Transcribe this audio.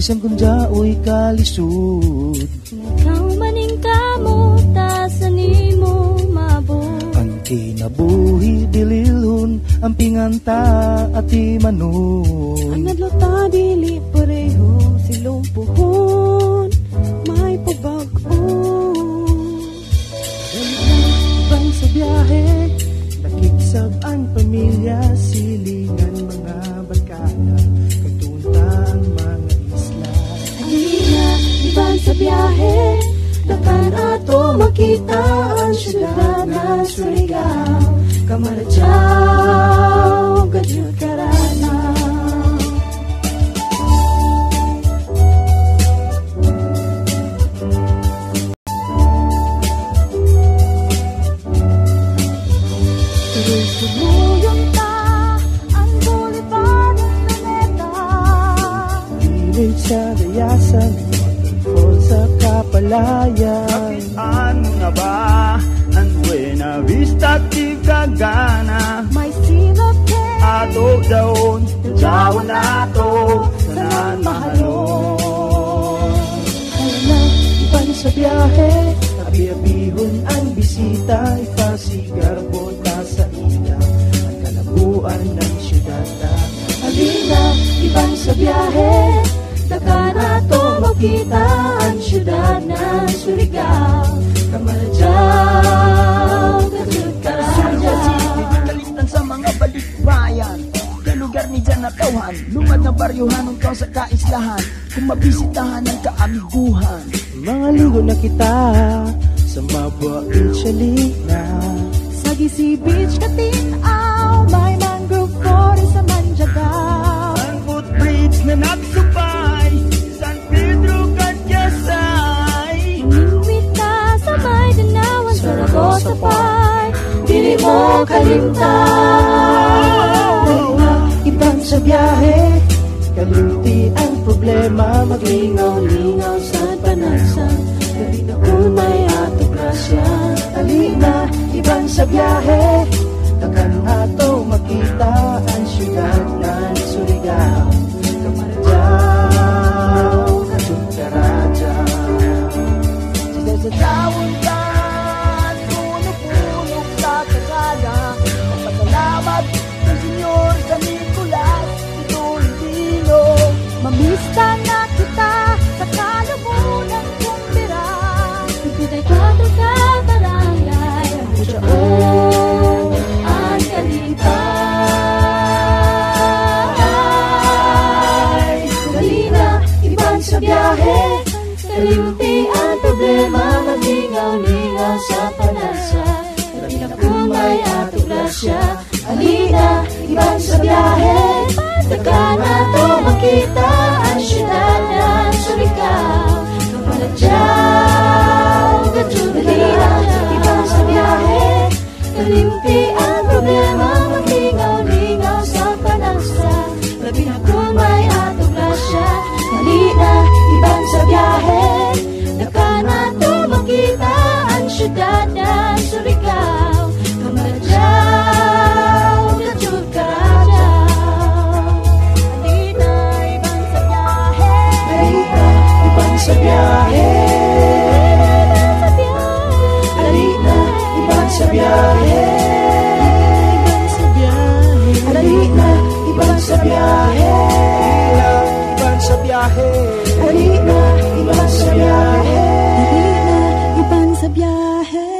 Bisan kung jaoy kalisod. Ikaw maning kamuta sa nimo mabot Ang kinabuhi dililhon Ang pinganta at imanon. Ang nadlota dili pareho silong puhon may pagbago Ibang sa biyahe Nakikisab ang pamilya Silingan mga barkada biyahe Takan ato makita ang syudad na Surigao Kamarajao, Gadyod Karana Tuloy sumuyong ta ang boulevard ng planeta Pilit sa dayasan Waterfall sa kapalayan Ano nga ba? Ang Buena Vista Tigagana May silot cake Ato daon Jawa na to Tanan mahalon Hala, iban sa biyahe. Abi-abihon ang bisita Ipasigar bota sa ila Ang kalabuan ng syudad Halina, iban sa biyahe. Takan ato makita ang syudad ng Surigao Kamarajao, City Karana Kalitan sa mga balikbayan. Lugar ni Jan Natauhan Lumad na baryuhan Ungkaw sa kaislahan. Kung mabisitahan ang kaamiguhan. Mga ligo na kita Sa Mabwa Beach Alina Sa Gisi Beach, Katinaw mo kalimtan Ibang sa biyahe Kalimti ang problema. Maglingaw-lingaw sa panansan Dali na kung may ato grasya Alina, ibang sa biyahe Takan ato makita? Ang syudad Senyor sa Nicolas Ito Dino Mamista na kita sa kalumunan kong bira Ibigay kwato ka barangay Ang mudyaon ang kalintay Dali na, iban sa biyahe Kalimti ang problema Malingaw-lingaw sa biyahe Taga na to makita sa biyahe. Ibang sa biyahe. Halali na, ibang sa biyahe. Na, ibang sa biyahe. Halali na, ibang sa biyahe. Halali na, ibang sa biyahe.